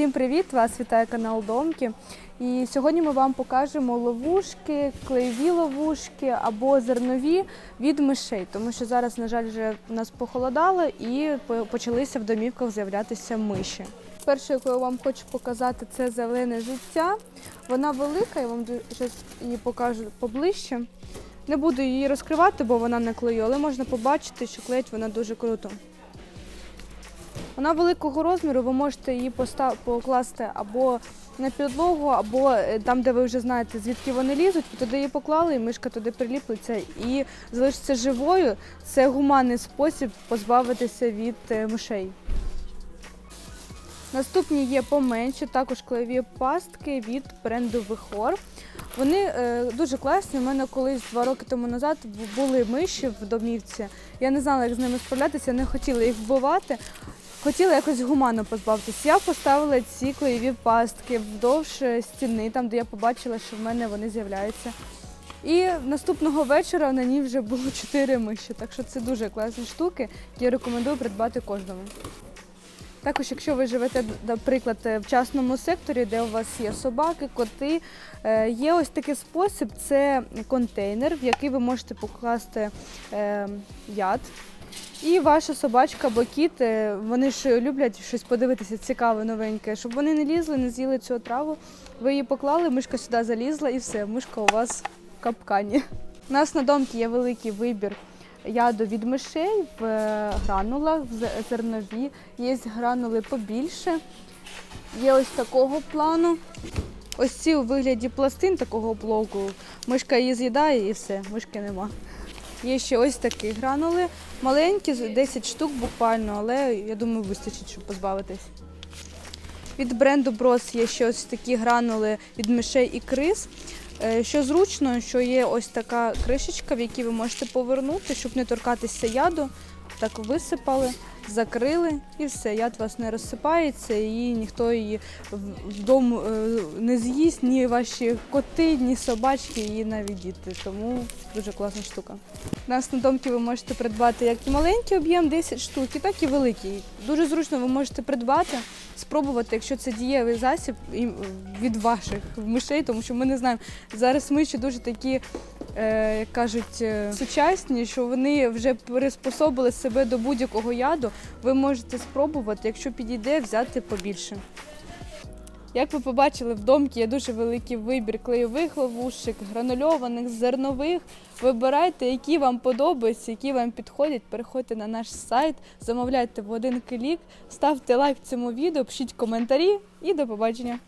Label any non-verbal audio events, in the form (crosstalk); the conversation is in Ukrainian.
Всім привіт! Вас вітає канал Домки. І сьогодні ми вам покажемо ловушки, клеєві ловушки або зернові від мишей, тому що зараз, на жаль, вже нас похолодало і почалися в домівках з'являтися миші. Перше, яку я вам хочу показати, це зелене життя. Вона велика, я вам зараз її покажу поближче. Не буду її розкривати, бо вона не клею, але можна побачити, що клеїть вона дуже круто. Вона великого розміру, ви можете її покласти або на підлогу, або е, там, де ви вже знаєте, звідки вони лізуть, ви туди її поклали, і мишка туди приліплеться і залишиться живою. Це гуманний спосіб позбавитися від е, мишей. Наступні є поменші, також клеєві пастки від бренду Вихор. Вони е, дуже класні. У мене колись два роки тому назад були миші в домівці. Я не знала, як з ними справлятися, не хотіла їх вбивати. Хотіла якось гуманно позбавитися. Я поставила ці клеєві пастки вздовж е, стіни, там де я побачила, що в мене вони з'являються. І наступного вечора на ній вже було (laughs) чотири миші. Так що це дуже класні штуки, які я рекомендую придбати кожному. Також, якщо ви живете, наприклад, в частному секторі, де у вас є собаки, коти, е, є ось такий спосіб: це контейнер, в який ви можете покласти е, яд. І ваша собачка або кіт, е, вони ж люблять щось подивитися цікаве, новеньке, щоб вони не лізли, не з'їли цю траву. Ви її поклали, мишка сюди залізла і все, мишка у вас в капкані. У нас на домці є великий вибір яду від мишей в е, гранулах, в зернові. Є гранули побільше. Є ось такого плану. Ось ці у вигляді пластин такого блоку. Мишка її з'їдає і все, мишки нема. Є ще ось такі гранули. Маленькі, 10 штук буквально, але я думаю, вистачить, щоб позбавитись. Від бренду Брос є ще ось такі гранули від мишей і криз. Е, Що зручно, що є ось така кришечка, в якій ви можете повернути, щоб не торкатися яду. Так висипали, закрили і все. Яд у вас не розсипається, і ніхто її вдома е, не з'їсть, ні ваші коти, ні собачки, і навіть діти. Тому дуже класна штука. У нас на домки ви можете придбати як і маленький об'єм 10 штук, і так і великий. Дуже зручно ви можете придбати, спробувати, якщо це дієвий засіб від ваших мишей, тому що ми не знаємо. Зараз миші дуже такі, е, як кажуть, е, сучасні, що вони вже приспособили себе до будь-якого яду. Ви можете спробувати, якщо підійде, взяти побільше. Як ви побачили, в домкі є дуже великий вибір клеєвих ловушек, гранульованих, зернових. Вибирайте, які вам подобаються, які вам підходять. Переходьте на наш сайт, замовляйте в один клік, ставте лайк цьому відео, пишіть коментарі і до побачення.